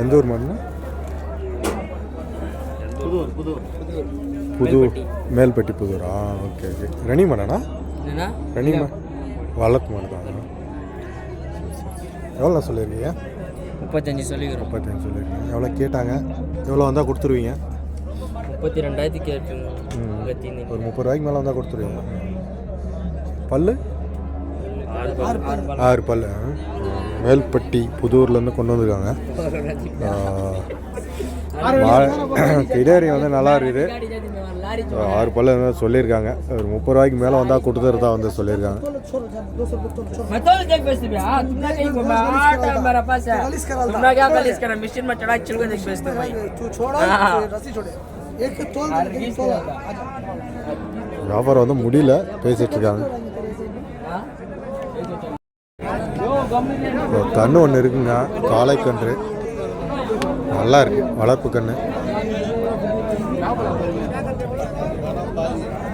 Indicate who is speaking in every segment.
Speaker 1: எந்த ஊர் மாடுனா
Speaker 2: புதூர்
Speaker 1: புது மேல்பட்டி புதூரா. Okay okay. ரணி மாடாண்ணா?
Speaker 2: என்னன்னா
Speaker 1: ரணி மா வளர்த்து மாடு தான். எவ்வளோ சொல்லியிருக்கீங்க?
Speaker 2: முப்பத்தஞ்சு சொல்லிக்கிறோம்.
Speaker 1: முப்பத்தஞ்சு சொல்லியிருக்கீங்க. எவ்வளோ கேட்டாங்க? எவ்வளோ வந்தால் கொடுத்துருவீங்க?
Speaker 2: முப்பத்தி ரெண்டாயிரத்தி. முப்பத்தி
Speaker 1: ஒரு முப்பது ரூபாய்க்கு மேலே வந்தால் கொடுத்துருவீங்க. பல்லு?
Speaker 2: ஆறு ஆறு பால்.
Speaker 1: ஆறு பல்லு வேல்பட்டி புதூர்லேருந்து கொண்டு வந்திருக்காங்க. இடையறி வந்து நல்லா இருக்குது. ஆறு பல்ல சொல்லியிருக்காங்க. ஒரு முப்பது ரூபாய்க்கு மேலே வந்தால் கொடுத்துருதா வந்து சொல்லியிருக்காங்க. வியாபாரம் வந்து முடியல பேசிட்டு இருக்காங்க. கன்று ஒன்று இருக்குங்க. கன்று. நல்லா இருக்கு. வளர்ப்பு கன்று.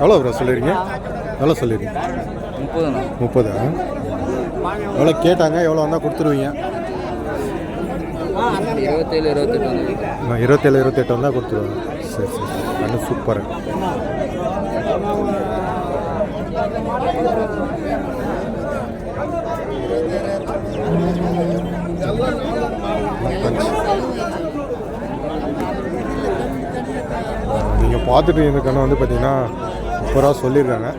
Speaker 1: எவ்வளோ ப்ரோ சொல்லிருக்கீங்க? எவ்வளோ சொல்லிருக்கீங்க?
Speaker 2: முப்பதுண்ணா.
Speaker 1: முப்பது? எவ்வளோ கேட்டாங்க? எவ்வளோ வந்தால் கொடுத்துருவீங்க?
Speaker 2: இருபத்தேழு இருபத்தெட்டு
Speaker 1: இருபத்தேழு இருபத்தெட்டு வந்தால் கொடுத்துருவேன் சரி சரி கண்ணு சூப்பர் பார்த்துட்டு இந்த வந்து பார்த்திங்கன்னா முப்பது ரூபா சொல்லியிருக்காங்க.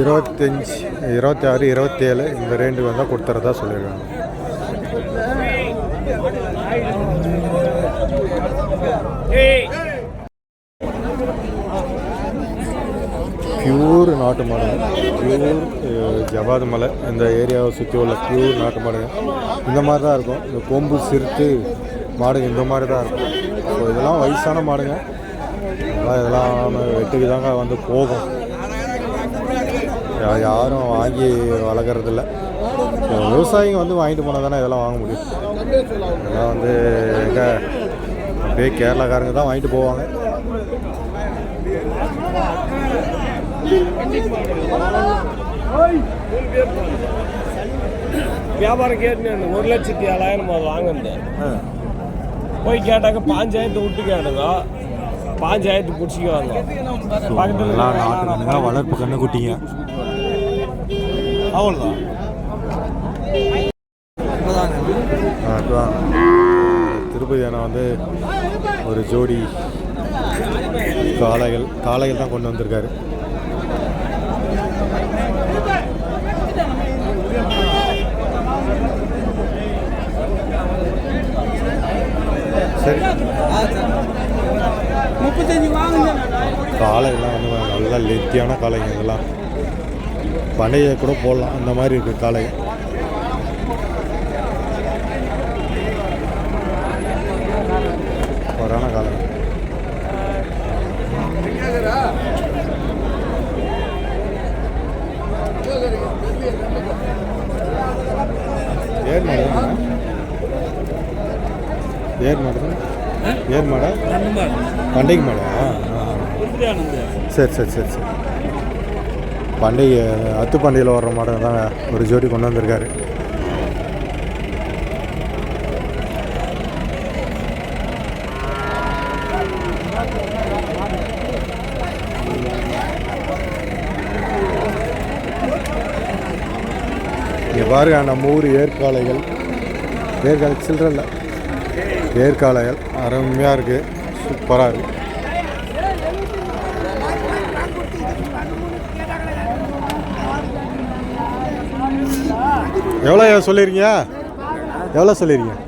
Speaker 1: இருபத்தஞ்சி இருபத்தி ஆறு இருபத்தேழு இந்த ரெண்டு வந்தால் கொடுத்துறதா சொல்லியிருக்காங்க. பியூர் நாட்டு மாடுங்க பியூர் ஜவாது மலை. இந்த ஏரியாவை சுற்றி உள்ள பியூர் நாட்டு மாடுங்க. இந்த மாதிரி தான் இருக்கும். இந்த கொம்பு சிறுத்து மாடு இந்த மாதிரி தான் இருக்கும். ஸோ இதெல்லாம் வயசான மாடுங்க. இதெல்லாம் வெட்டுக்கு தாங்க வந்து போகும். யாரும் வாங்கி வளர்க்குறதில்ல. விவசாயிங்க வந்து வாங்கிட்டு போனால் தானே இதெல்லாம் வாங்க முடியும். இதெல்லாம் வந்து எங்கே அப்படியே கேரளாக்காரங்க தான் வாங்கிட்டு போவாங்க.
Speaker 3: வியாபாரம் கேட்டுன்னு ஒரு லட்சத்தி ஏழாயிரம் அது வாங்கினது போய் கேட்டாக்க பாஞ்சாயிரத்து விட்டு கேட்டதோ? பாஞ்சாயிரத்து பிடிச்சிக்குவாங்க பக்கத்தில்
Speaker 1: எல்லாம் நாட்டு கண்ணுங்க வளர்ப்பு கண்ணு குட்டிங்க.
Speaker 3: அவ்வளோதான்.
Speaker 1: திருப்பதி அண்ணா வந்து ஒரு ஜோடி காளைகள் காளைகள் தான் கொண்டு வந்திருக்காரு. சரி. காளைகள்லாம் வந்து நல்லா லெத்தியான காளைங்க இதெல்லாம். பனையை கூட போடலாம் அந்த மாதிரி இருக்குது காளை. கொரோனா காலம் ஏர் மாடு தானே? ஏர் மாடு? மாடா? பண்டிகை மாடா சரி சரி சரி சரி. பண்டிகை அத்து பண்டிகையில் வர்ற மாடை தான் ஒரு ஜோடி கொண்டு வந்திருக்காரு. இங்கே பாருங்க நம்ம ஊர் ஏற்காலைகள் ஏற்காலை சில்லற ஏற்காலைகள் அருமையாக இருக்குது சூப்பராக இருக்குது எவ்வளோ சொல்லியிருக்கீங்க எவ்வளோ சொல்லியிருக்கீங்க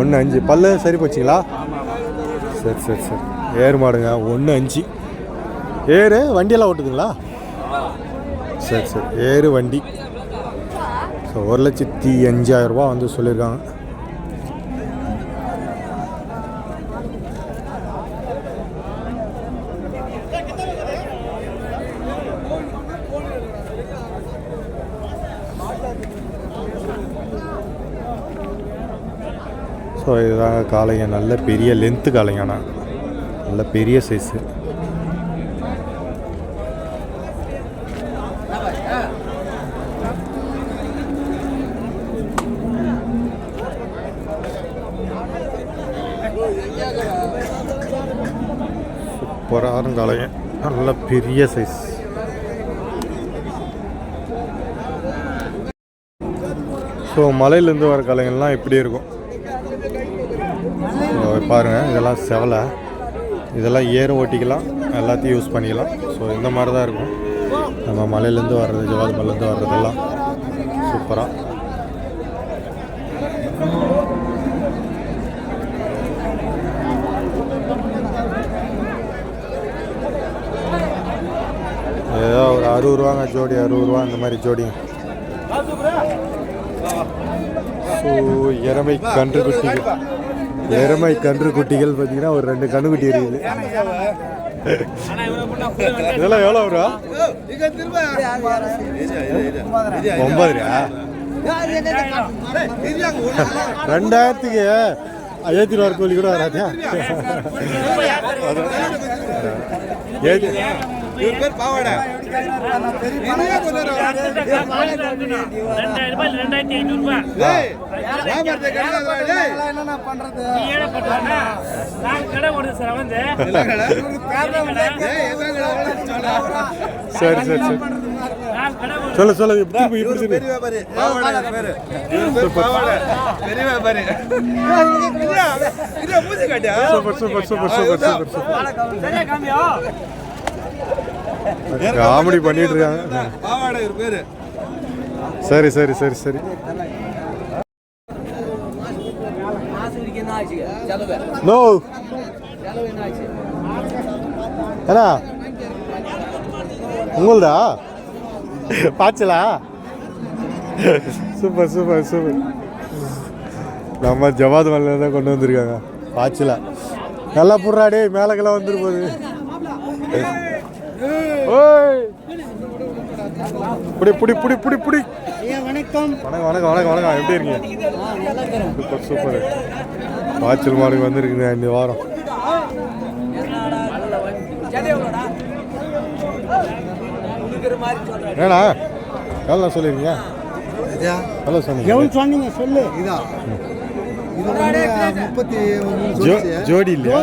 Speaker 1: ஒன்று அஞ்சு. பல்லு சரி போச்சுங்களா? சரி சரி சரி. ஏர் மாடுங்க. ஒன்று அஞ்சு. ஏறு வண்டியெல்லாம் ஓட்டுதுங்களா? சரி சரி. ஏறு வண்டி. ஸோ ஒரு லட்சத்தி அஞ்சாயிரரூபா வந்து சொல்லியிருக்காங்க. ஸோ இதுதான் காளைங்க. நல்ல பெரிய லென்த்து காளைங்க நல்ல பெரிய சைஸு சூப்பரான காளையன் நல்ல பெரிய சைஸ் ஸோ மலையிலேருந்து வர காலைகள்லாம் எப்படி இருக்கும். பாருங்கள் இதெல்லாம் செவலை. இதெல்லாம் ஏறும் ஓட்டிக்கலாம் எல்லாத்தையும் யூஸ் பண்ணிக்கலாம். ஸோ இந்த மாதிரி தான் இருக்கும். நம்ம மலையிலேருந்து வர்றது ஜவாது மலையிலேருந்து வர்றதெல்லாம் சூப்பராக ஏதோ ஒரு அறுபது ரூபாங்க ஜோடி அறுபது ரூபா அந்த மாதிரி ஜோடி. ஸோ இறமை கன்று எருமை கன்று குட்டிகள் பார்த்தீங்கன்னா ஒரு ரெண்டு கன்றுக்குட்டி இருக்குது. இதெல்லாம் எவ்வளோ வரும் ஒன்பது ரெண்டாயிரத்துக்கு ஐயாயிரத்தி ரூபா கோழி கூட வராதா? ஏத்தி
Speaker 4: என்னென்ன பண்றது
Speaker 1: சரி சரி சரி சொல்லு சொல்லு திருப்பி இப்படி திருப்பி super super super super super super comedy பண்ணிட்டு இருக்காங்க. சரி சரி சரி சரி. நோ ஏண்ணா உங்களுதா பாய்ச்சலா சூப்பர் சூப்பர் சூப்பர். நம்ம ஜவாத் மலையில தான் கொண்டு வந்திருக்காங்க. பாய்ச்சலா நல்லா புடுறா டேய் மேலக்கெல்லாம் வந்துரு போகுது. புடி புடி புடி புடி புடி.
Speaker 4: வணக்கம்.
Speaker 1: வணக்கம் வணக்கம் வணக்கம் வணக்கம். எப்படி இருக்கீங்க? Super super. பாய்ச்சல் மாடுக்கு வந்திருக்குங்க இந்த வாரம். ஏண்ணா எவ்வளோ சொல்லிருக்கீங்க. எவ்வளோ சொன்னீங்க.
Speaker 4: சொன்னீங்க? சொல்லு. இதா.
Speaker 1: ஜோடி இல்லையா?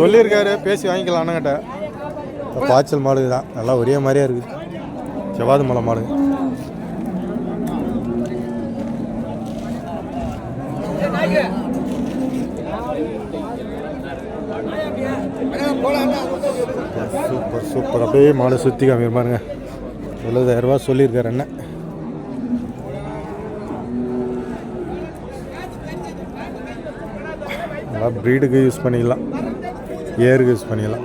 Speaker 1: சொல்லியிருக்காரு பேசி வாங்கிக்கலாம் அண்ணங்கிட்ட. பாய்ச்சல் மாடு தான். நல்லா ஒரே மாதிரியா இருக்குது செவ்வாது மலை மாடு. Super super. அப்படியே மாடை சுற்றி காமிக்கிற பாருங்க. எழுபதாயிரம் ரூபா சொல்லியிருக்காரு அண்ணன். நல்லா ப்ரீடுக்கு யூஸ் பண்ணிக்கலாம் ஏருக்கு யூஸ் பண்ணிக்கலாம்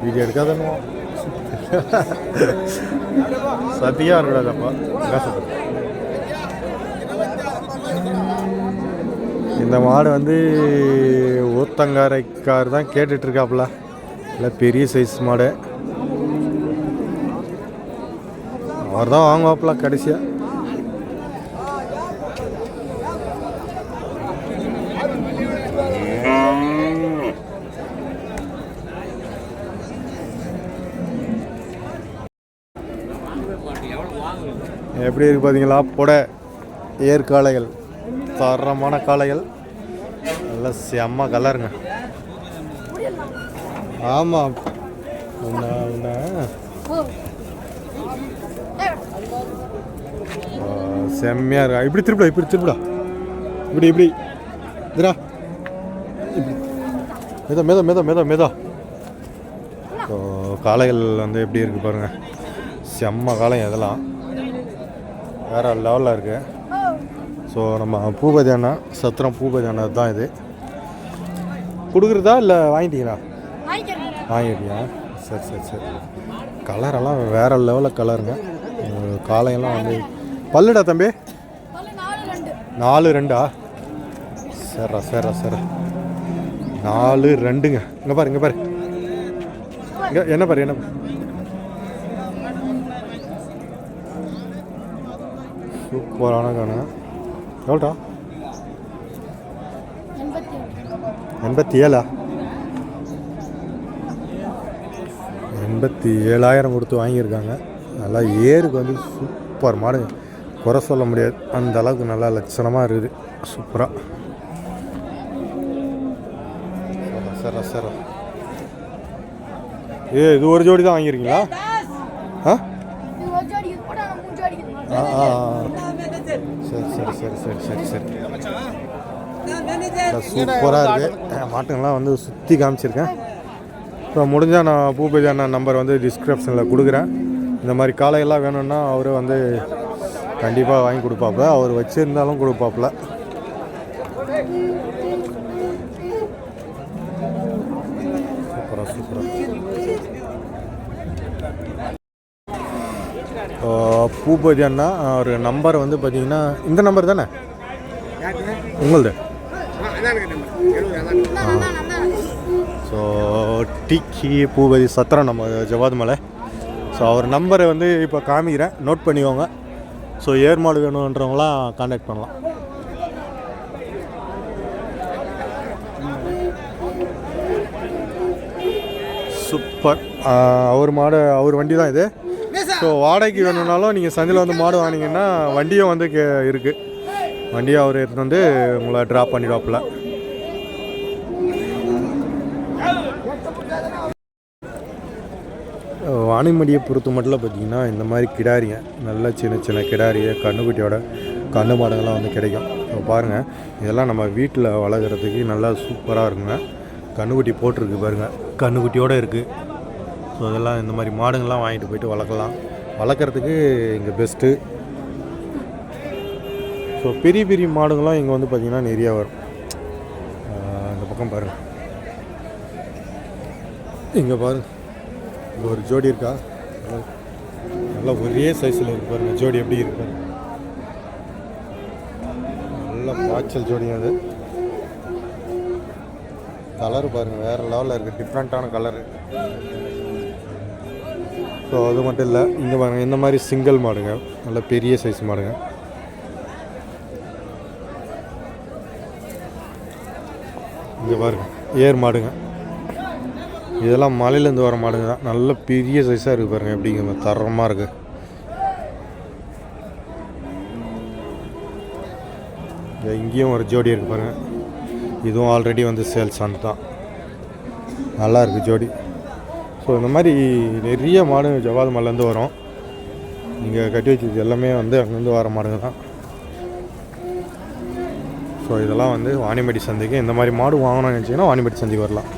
Speaker 1: வீடியோ எடுக்காதனோ சத்தியாக இருக்கக்கூடாதப்பா என்ன இந்த மாடு வந்து ஊத்தங்காரைக்கார் தான் கேட்டுட்ருக்காப்புல. இல்லை பெரிய சைஸ் மாடு. அவர் தான் வாங்குவாப்புல கடைசியாக எப்படி இருக்கு பார்த்தீங்களா புடை ஏற்காலைகள். தரமான காளைகள். நல்ல செம்ம கலருங்க. ஆமாம் உன்ன உன்ன செம்மையாக செம்மையா இருக்கா? இப்படி திருப்பிடா இப்படி திருப்பிடா. இப்படி இப்படி. இதுரா இப்படி மெதா மெதா மெதா மெதா மெதா. ஸோ காளைகள் வந்து எப்படி இருக்குது பாருங்கள் செம்ம காளை இதெல்லாம். வேறு லெவலில் இருக்குது ஸோ நம்ம பூபதி அண்ணா சத்திரம் பூபதி அண்ணா தான் இது. கொடுக்குறதா இல்லை வாங்கிட்டீங்களா? வாங்கிட்டியா சரி சரி சரி. கலரெல்லாம் வேறு லெவலில் கலருங்க காலையெல்லாம் காளையெல்லாம் வந்து பல்லுடா தம்பி? நாலு ரெண்டா? சரிடா சரிடா சரி நாலு ரெண்டுங்க. இங்கே பாரு இங்கே பாரு. இங்கே என்ன பாரு என்ன சூப்பரான காண எவ்வளோடா? எண்பத்தி ஏழா எண்பத்தி ஏழாயிரம் கொடுத்து வாங்கியிருக்காங்க. நல்லா ஏருக்கு வந்து சூப்பர் மாடு. குறை சொல்ல முடியாது. அந்த அளவுக்கு நல்லா லட்சணமாக இருக்குது. சூப்பராக சர சர ஏ இது ஒரு ஜோடி தான் வாங்கியிருக்கீங்களா. ஆ ஆ ஆ. சரி சரி சரி சரி சரி சரி. சூப்பராக இருக்குது மாட்டுங்கள்லாம் வந்து சுற்றி காமிச்சிருக்கேன். இப்போ முடிஞ்சால் நான் பூபதி அண்ணா நம்பர் வந்து டிஸ்கிரிப்ஷனில் கொடுக்குறேன். இந்த மாதிரி காலையெல்லாம் வேணும்னா அவரு வந்து கண்டிப்பாக வாங்கி கொடுப்பாப்புல. அவர் வச்சுருந்தாலும் கொடுப்பாப்புல சூப்பராக சூப்பராக பூபதி அண்ணா அவர் நம்பர் வந்து பார்த்தீங்கன்னா இந்த நம்பர் தானே? உங்களது. ஸோ டிக்கி பூபதி சத்திரம் நம்ம ஜவாத் மலை. ஸோ அவர் நம்பரை வந்து இப்போ காமிக்கிறேன். நோட் பண்ணிக்கோங்க. ஸோ ஏர்மாடு வேணுன்றவங்களாம் காண்டாக்ட் பண்ணலாம். சூப்பர் அவர் மாடு அவர் வண்டி தான் இது. ஸோ வாடகைக்கு வேணும்னாலும் நீங்கள் சந்தையில் வந்து மாடு வாங்கினீங்கன்னா வண்டியும் வந்து கே இருக்குது வண்டியை அவர் எடுத்துகிட்டு வந்து உங்களை ட்ராப் பண்ணிடுவாப்புல. வாணிமடியை பொறுத்த மட்டும் பார்த்தீங்கன்னா இந்த மாதிரி கிடாரிங்க நல்ல சின்ன சின்ன கிடாரிய கண்ணுக்குட்டியோட கண்ணு மாடுங்கள்லாம் வந்து கிடைக்கும். இப்போ பாருங்கள் இதெல்லாம் நம்ம வீட்டில் வளர்க்குறதுக்கு நல்லா சூப்பராக இருக்குங்க. கண்ணுக்குட்டி போட்டிருக்கு பாருங்கள் கண்ணுக்குட்டியோடு இருக்குது ஸோ இதெல்லாம் இந்த மாதிரி மாடுங்கள்லாம் வாங்கிட்டு போயிட்டு வளர்க்கலாம். வளர்க்குறதுக்கு இங்கே பெஸ்ட்டு ஸோ பெரிய பெரிய மாடுங்கள்லாம் இங்கே வந்து பார்த்திங்கன்னா நிறையா வரும். இந்த பக்கம் பாருங்கள் இங்கே பாருங்க. இங்கே ஒரு ஜோடி இருக்கா? நல்லா- ஒரே சைஸில் இருக்கு பாருங்க. ஜோடி எப்படி இருக்கு நல்லா நல்ல பாய்ச்சல் ஜோடி அது. கலர் பாருங்க வேறு லெவலில் இருக்குது டிஃப்ரெண்ட்டான கலரு ஸோ அது மட்டும் இல்லை இங்கே பாருங்க இந்த மாதிரி சிங்கிள் மாடுங்க. நல்ல பெரிய சைஸ் மாடுங்க. இங்கே பாருங்க ஏர் மாடுங்க. இதெல்லாம் மலையிலேருந்து வர மாடுங்க தான். நல்ல பெரிய சைஸாக இருக்குது பாருங்க எப்படிங்க தரமாக இருக்குது இங்கேயும் ஒரு ஜோடி இருக்குது பாருங்க. இதுவும் ஆல்ரெடி வந்து சேல்ஸ் ஆன் தான் நல்லா இருக்குது ஜோடி. ஸோ இந்த மாதிரி நிறைய மாடு ஜவாத் மலைலேருந்து வரும். நீங்கள் கட்டி வச்சது எல்லாமே வந்து அங்கேருந்து வர மாடுங்க தான். ஸோ இதெல்லாம் வந்து வாணிமடி சந்தைக்கு இந்த மாதிரி மாடு வாங்கணும்னு நினச்சிங்கன்னா வாணிமடி சந்தைக்கு வரலாம்.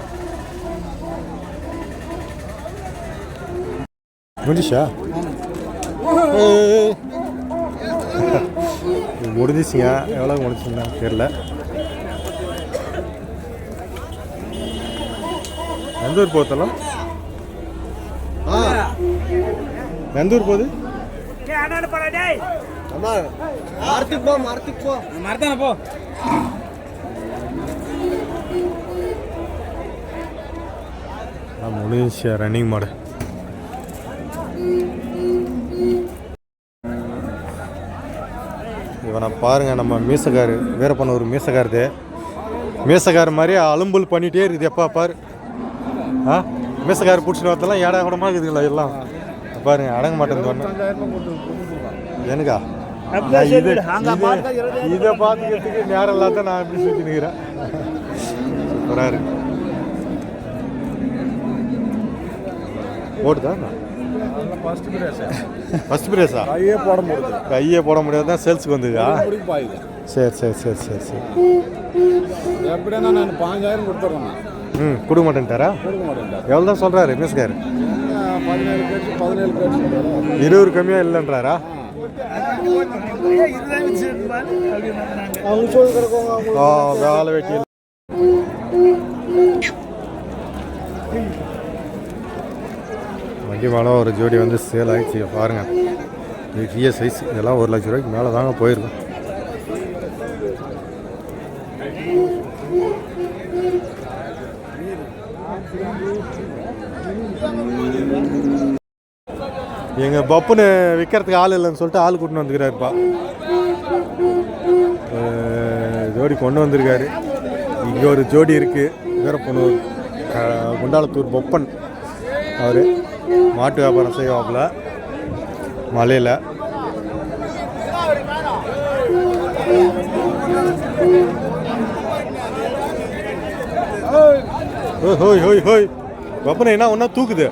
Speaker 1: முடிச்சா முடிஞ்சிச்சுங்க. எவ்வளோ முடிச்சுங்க தெரில எந்த ஊர் போத்தலாம் எந்த ஊர் போகுது? முடிஞ்சிச்சு ரன்னிங் மாடு இவனை பாருங்க நம்ம மீசக்காரு வீரப்பனூர் மீசக்காருது மீசக்கார் மாதிரி அலும்புல் பண்ணிகிட்டே இருக்குது எப்பா பாரு. ஆ? மீசக்கார் பிடிச்சிட்டு வரதெல்லாம் ஏடா கூடமா இருக்குதுங்களா எல்லாம்? பாருங்க அடங்க மாட்டேங்குது எனக்கா? இது- பார்த்துக்கிறதுக்கு நேரம் இல்லாத நான் இப்படி சுற்றி நிற்கிறேன் சூப்பராக இருக்கு. ஓடுதா ஃபர்ஸ்ட் பிரேஸா
Speaker 4: கையே போட முடியாது.
Speaker 1: கையே போட முடியாது தான் சேல்ஸுக்கு வந்ததா? சரி சரி சரி சரி சரி.
Speaker 4: எப்படின்னா நான் பாஞ்சாயிரம் கொடுத்துட்றேன்.
Speaker 1: ம் கொடுக்க மாட்டேன்ட்டாரா?
Speaker 4: கொடுக்க மாட்டேன்
Speaker 1: எவ்வளோ தான் சொல்கிறாரு மிஸ்கார் இருபது கம்மியாக இல்லைன்றாரா? வேலை வெட்டி மேலே ஒரு ஜோடி வந்து சேல் ஆயிடுச்சு பாருங்க. பெரிய சைஸ் இதெல்லாம் ஒரு லட்ச ரூபாய்க்கு மேலே தாங்க போயிருக்கும். எங்கள் பப்புன்னு விற்கிறதுக்கு ஆள் இல்லைன்னு சொல்லிட்டு ஆள் கூட்டின்னு வந்துக்கிறாருப்பா. ஜோடி கொண்டு வந்திருக்காரு. இங்கே ஒரு ஜோடி இருக்குது வீரப்பனூர் குண்டாலத்தூர் பொப்பன் அவர். மாட்டு வியாபாரம் செய்வாப்புல. மலையில். ஹோய் ஹோய் ஹோய் பப்பனை என்ன ஒன்றா தூக்குது?